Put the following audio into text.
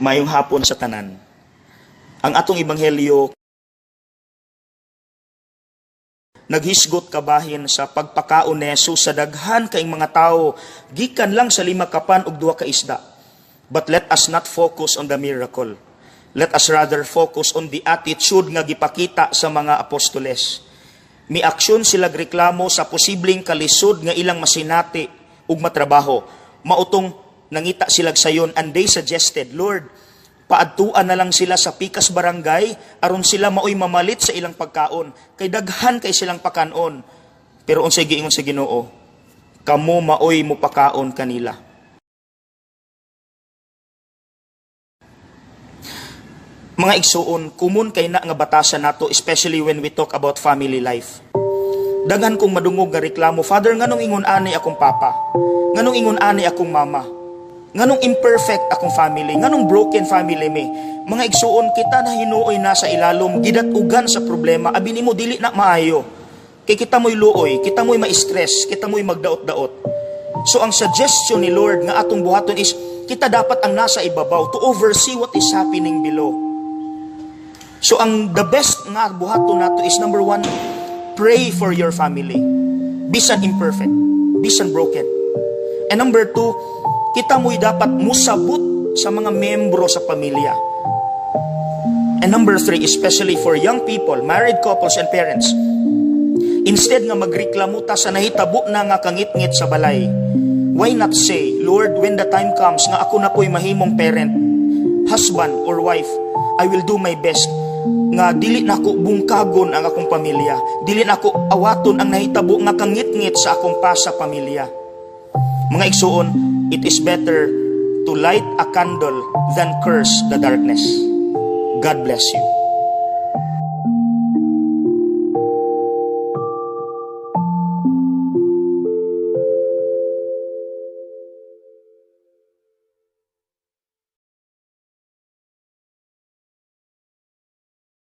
Mayong hapon sa tanan. Ang atong ebanghelyo naghisgot kabahin sa pagpakaon ni Jesus sa daghan kaing mga tao gikan lang sa lima kapan ug duha ka isda. But let us not focus on the miracle. Let us rather focus on the attitude nga gipakita sa mga apostoles. Mi aksyon sila reklamo sa posibleng kalisod nga ilang masinati ug matrabaho. Mautong nangita sila sayon and they suggested, Lord, paadtuan na lang sila sa pikas barangay aron sila maoy mamalit sa ilang pagkaon kay daghan kay silang pakanon. Pero unsay giingon sa Ginoo, kamo maoy mo pakaon kanila. Mga igsuon, kumun kay na nga batasan nato especially when we talk about family life. Daghan kong madungog nga reklamo, Father, nganong ingon ani akong papa? Nganong ingon ani akong mama? Nganong imperfect akong family? Nganong broken family me? Mga igsuon, kita na hinuoy na sa ilalom, gidatugan sa problema, abi nimo dili na maayo. Kay kita mo'y luoy, kita mo'y ma-stress, kita mo'y magdaot-daot. So ang suggestion ni Lord nga atong buhaton is, kita dapat ang nasa ibabaw to oversee what is happening below. So ang the best nga buhaton nato is number one, pray for your family. Bisan imperfect, bisan broken. And number two, kita mo'y dapat musabot sa mga membro sa pamilya. And number three, especially for young people, married couples and parents, instead nga magreklamo ta sa nahitabo na nga kangit-ngit sa balay, why not say, Lord, when the time comes nga ako na po'y mahimong parent, husband or wife, I will do my best nga dili na ako bungkagon ang akong pamilya. Dili na ako awaton ang nahitabo nga kangit-ngit sa akong pa sa pamilya. Mga igsuon, it is better to light a candle than curse the darkness. God bless you.